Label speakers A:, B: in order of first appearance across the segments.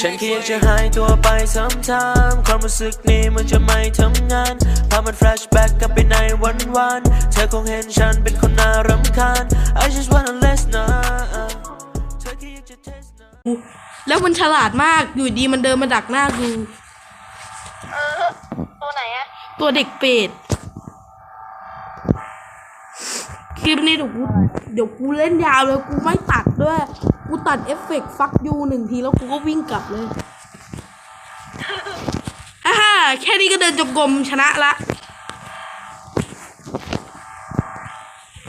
A: ฉันแค่อยากจะหายตัวไปสัมทามความรู้สึกนี้มันจะไม่ทำงานพามันแฟลชแบ็กกลับไปในวันวานๆเธอคงเห็นฉันเป็นคนน่ารำคาญ I just wanna listen นะเธอแค่อยากจะ test นะ
B: แล้วมันฉลาดมากอยู่ดีมันเดินมาดักหน้ากู
C: เออตัวไหนอะ
B: ตัวเด็กเป็ดคลิปนี้เดี๋ยวกูเดี๋ยวกูเล่นยาวเลยกูไม่ตัดด้วย กูตัดเอฟเฟกต์ฟักยูหนึ่งทีแล้วกูก็วิ่งกลับเลยฮ่าฮ่าแค่นี้ก็เดินจงกรมชนะละ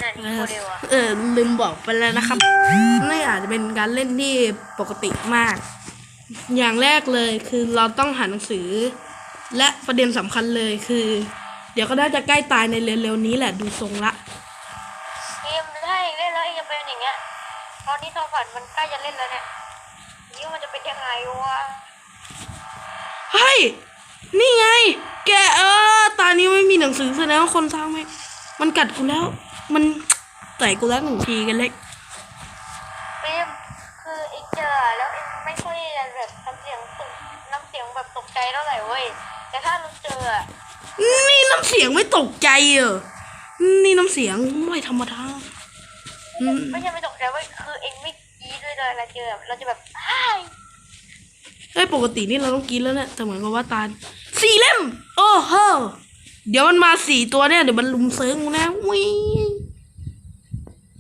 C: นั่นอีโมเดลอะ
B: เออลืมบอกไปแล้วนะครับนี่อาจจะเป็นการเล่นที่ปกติมาก อย่างแรกเลยคือเราต้องหาหนังสือ และประเด็นสำคัญเลยคือ เดี๋ยวก็น่าจะใกล้ตายในเร็วๆนี้แหละดูทรงละ
C: เกมถ้าเองเล่นแล้วเองจะเป็นอย่างเงี้ย ตอนนี้ทอฝันมันใกล้จะเล่นแล้วเนี่ยนี่มันจะเป็นยังไงวะ
B: เฮ้ย นี่ไง แกเออตอนนี้ไม่มีหนังสือแสดงว่าคนสร้างไม่มันกัดกูแล้ว มันใส่กูแล้วหนึ่งทีกันเล็ก
C: เกมคือเองเจอแล้วเองไม่ค่อยแบบทำเสียงตกน้ำเสียงแบบตกใจเท่าไหร่เว้ย แต่ถ้าเราเจออะ
B: นี่น้ำเสียงไม่ตกใจเหรอนี่น้ำเสียงไม่ธรรมดา อืม
C: ไม่ใช่ไม่ตกใจเว้ยคือเองไม่กรี๊ดด้วยเลยเราเจอเราจะแบบฮ่าย
B: เฮ้ยปกตินี่เราต้องกินแล้วเนี่ยแต่เหมือนกับว่าตาลสี่เล่ม โอ้โหเดี๋ยวมันมาสี่ตัวเนี่ยเดี๋ยวมันลุมเซิงกูนะวิง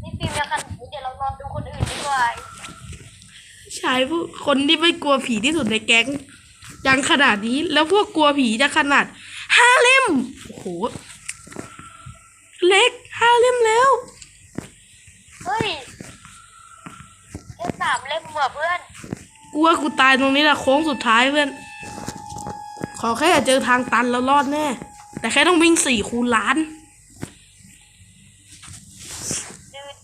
C: นี่ฟิล์มยังขนาดนี้เดี๋ยวเรารอดูคนอื่นดีกว่า
B: ชายผู้คนที่ไม่กลัวผีที่สุดในแก๊งยังขนาดนี้ แล้วพวกกลัวผีจะขนาดห้าเล่มโอ้โห เล็กห้าเล่มแล้ว
C: เฮ้ยแค่สามเล่มเหมือเพื่อน
B: กูว่ากูตายตรงนี้แหละโค้งสุดท้ายเพื่อน ขอแค่อย่าเจอทางตันแล้วรอดแน่ แต่แค่ต้องวิ่งสี่คูณล้าน
C: ดืด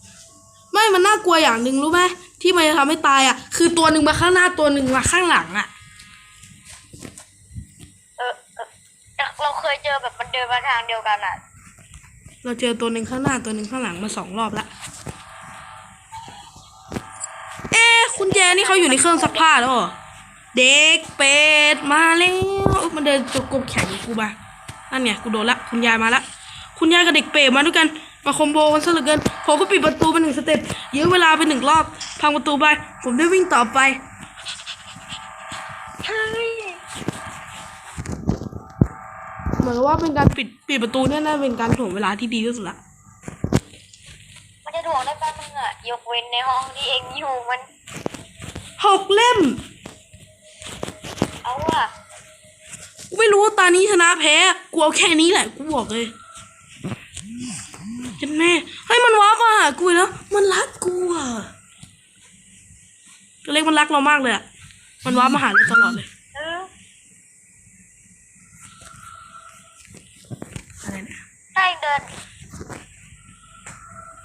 B: ไม่มันน่ากลัวอย่างหนึ่งรู้ไหมที่มันจะทำให้ตายอะ คือตัวหนึ่งมาข้างหน้าตัวหนึ่งมาข้างหลังอะ
C: เออเออแต่เราเคยเจอแบบมันเดินมาทางเดียวกันอะ
B: เราเจอตัวหนึ่งข้างหน้าตัวหนึ่งข้างหลังมาสองรอบละ อ๊ะคุณแจนี่เขาอยู่ในเครื่องซักผ้าแล้วเหรอเด็กเป็ดมาแล้วเอ้ยมันเดินจกกบแข็งกูมานั่นไงกูโดนละคุณยายมาละคุณยายกับเด็กเป็ดมาด้วยกันมาคอมโบกันซะเหลือเกินผมก็ปิดประตูไปหนึ่งสเต็ปยื้อเวลาไปหนึ่งรอบพังประตูไป ผมได้วิ่งต่อไป
C: เฮ้ย
B: เหมือนกับว่าเป็นการปิดปิดประตูเนี่ยน่าเป็นการถ่วงเวลาที่ดีที่สุดละ
C: มันจะถ่วงได้แป๊บนึงอะยกเว้นในห้องที่เองอยู่มัน
B: หกเล่ม
C: เอาอะ
B: กูไม่รู้ว่าตานี้ชนะแพ้ กูเอาแค่นี้แหละ กูบอกเลยเห็นแม่ให้ยมันว้ามาหากูอีกแล้ว มันรักกูอะตัวเล็กมันรักเรามากเลยอะ มันว้ามาหาเราตลอดเลย
C: เออ
B: อะไรเนี่ย
C: ถ้าเองเดิน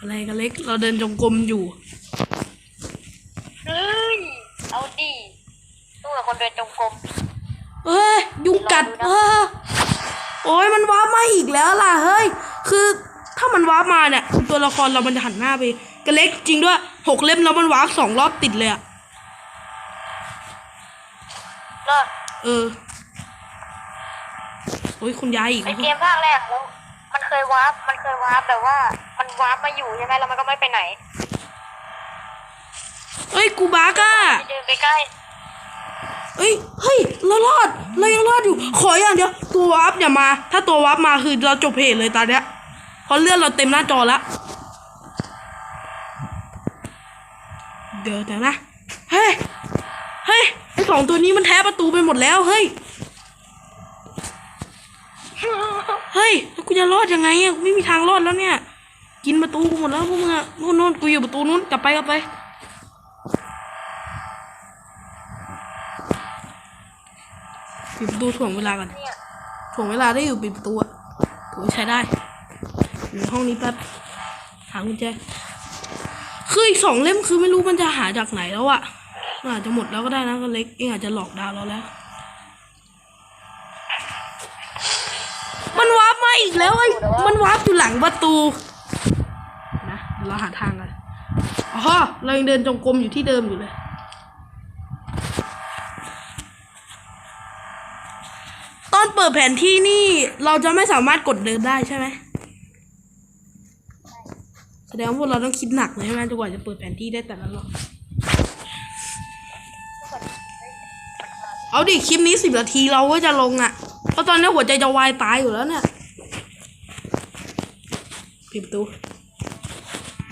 B: อะไรกันเล็ก เราเดินจงกรมอยู่
C: เฮ้ย เอาดีตู้กับคนเดินจงกรม
B: เฮ้ ยยุงกัด
C: ลองดูนะ
B: เออโอ้ยมันว้ามาอีกแล้วล่ะเฮ้ย คือถ้ามันว้ามาเนี่ยตัวละครเรามันจะหันหน้าไปกันเล็กจริงด้วยหกเล่มแล้วมันว้าสองรอบติดเลยอะ
C: เลิก
B: เออโอ้ยคุณยายอีก
C: ไอ
B: แล้ว
C: เกมภาคแรกแล้วมันเคยวาร์ปมันเคยวาร์ปแบบว่า มันวาร์ปมาอยู่ใช่ไหมแล้วมันก็ไม่ไปไหน
B: เอ้ยกูบักอะ
C: เดินไปใกล้
B: เอ้ย เฮ้ย เรารอด เรายังรอดอยู่ ขออย่างเดียว ตัววาร์ปอย่ามา ถ้าตัววาร์ปมาคือเราจบเพจเลยตอนเนี้ยเพราะเลื่อนเราเต็มหน้าจอละเดี๋ยวเดี๋ยวนะ เฮ้ย เฮ้ย ไอสองตัวนี้มันแท้ประตูไปหมดแล้ว เฮ้ย เฮ้ย แล้วกูจะรอดยังไงอะ กูไม่มีทางรอดแล้วเนี่ย กินประตูกูหมดแล้วพวกมึงอะนู่นนู่นกูอยู่ประตูนู้น กลับไปกลับไป ปิดประตูถ่วงเวลาก่อน
C: เนี่ย
B: ถ่วงเวลาได้อยู่ปิดประตูอะถือว่าใช้ได้อยู่ในห้องนี้แป๊บหากุญแจคืออีกสองเล่มคือไม่รู้มันจะหาจากไหนแล้วอะมันอาจจะหมดแล้วก็ได้นะก็เล็กเองอาจจะหลอกดาวเราแล้ว มันวาร์ปมาอีกแล้วไอ้มันวาร์ปอยู่หลังประตูนะเดี๋ยวเราหาทางกันอ๋อเรายังเดินจงกรมอยู่ที่เดิมอยู่เลย เปิดแผนที่นี่เราจะไม่สามารถกดเดินได้ใช่ไหมแสดงว่าพวกเราต้องคิดหนักเลยใช่ไหมจนกว่าจะเปิดแผนที่ได้แต่ละรอบเอาดิคลิปนี้สิบนาทีเราก็จะลงอะ เพราะตอนนี้หัวใจจะวายตายอยู่แล้วเนี่ยปิดประตู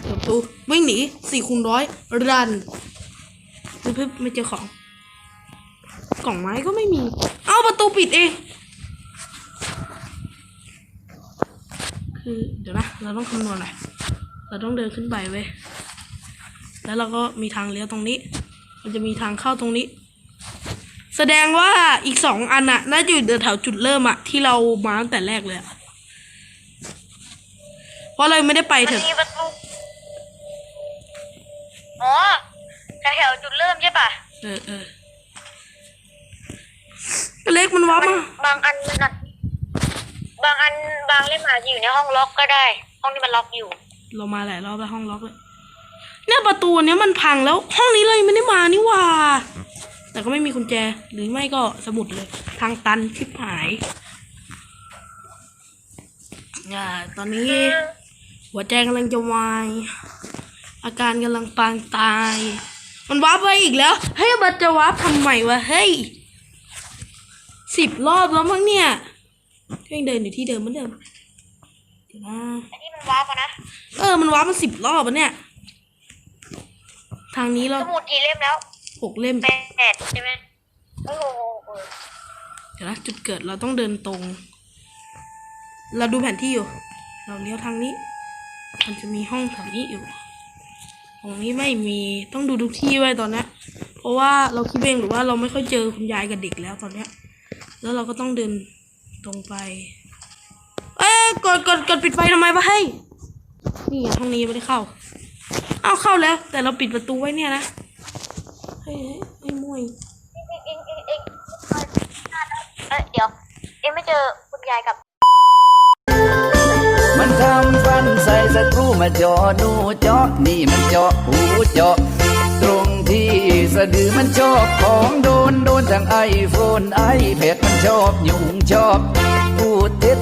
B: ปิดประตูวิ่งหนีสี่คูณร้อยรันปึ๊บปึ๊บไม่เจอของ กล่องไม้ก็ไม่มี เอาประตูปิดเอง คือ เดี๋ยวนะ เราต้องคำนวณหน่อยเราต้องเดินขึ้นไปเว้ย แล้วเราก็มีทางเลี้ยวตรงนี้ มันจะมีทางเข้าตรงนี้ แสดงว่าอีกสองอันอะน่าจะอยู่แถวจุดเริ่มอะที่เรามาตั้งแต่แรกเลยอะเพราะเราไม่ได้ไป
C: มัน
B: เถอะ
C: มีประตูอ๋อแถวๆจุดเริ่มใช่ปะ
B: เออเออเล็กมันว้า
C: มัน
B: มา
C: บางอันมันอะ บางอันบางเล่มอาจจะอยู่ในห้องล็อกก็ได้ ห้องที่มันล็อกอยู่
B: เรามาหลายรอบแล้วห้องล็อกเลยเนี่ยประตูเนี้ยมันพังแล้ว ห้องนี้เลยไม่ได้มานี่หว่า แต่ก็ไม่มีกุญแจ หรือไม่ก็สมุดเลย ทางตันชิบหายอ่าตอนนี้หัวใจกำลังจะวาย อาการกำลังปางตาย มันวาร์ปไปอีกแล้ว เฮ้ยมันจะวาร์ปทำไมวะเฮ้ยสิบรอบแล้วมั้งเนี่ย ก็ยังเดินอยู่ที่เดิมเหมือนเดิมเดี๋ยวนะ
C: อันนี้มันว้าปะนะ
B: เออมันวาร์ปมาสิบรอบอะเนี่ย ทางนี้เรา
C: สมุดกี่เล่มแล้ว
B: หกเล่ม
C: แปดใช่ไหมโอ้โหเออ
B: เดี๋ยวนะจุดเกิดเราต้องเดินตรง เราดูแผนที่อยู่ เราเลี้ยวทางนี้ มันจะมีห้องแถวนี้อยู่ตรงนี้ไม่มีต้องดูทุกที่ไว้ตอนเนี้ยเพราะว่าเราคิดเองหรือว่าเราไม่ค่อยเจอคุณยายกับเด็กแล้วตอนเนี้ย แล้วเราก็ต้องเดิน ตรงไป เอ้ยกดกดกดปิดไฟทำไมวะเฮ้นี่ไงห้องนี้ไม่ได้เข้า เอาเข้าแล้ว แต่เราปิดประตูไว้เนี่ยนะ เฮ้ยไอ้มวย
C: เอ็งเอ็งเอ็งเอ็งเดี๋ยว เอ็งไม่เจอคุณยายกับ
D: มันทำฟันใส่ศัตรูมาเจาะดูเจาะนี่มันเจาะหูเจาะ ตรงที่สะดือมันชอบของโดนโดนทั้งไอโฟนไอแพดมันชอบยุงชอบพูดเท็จ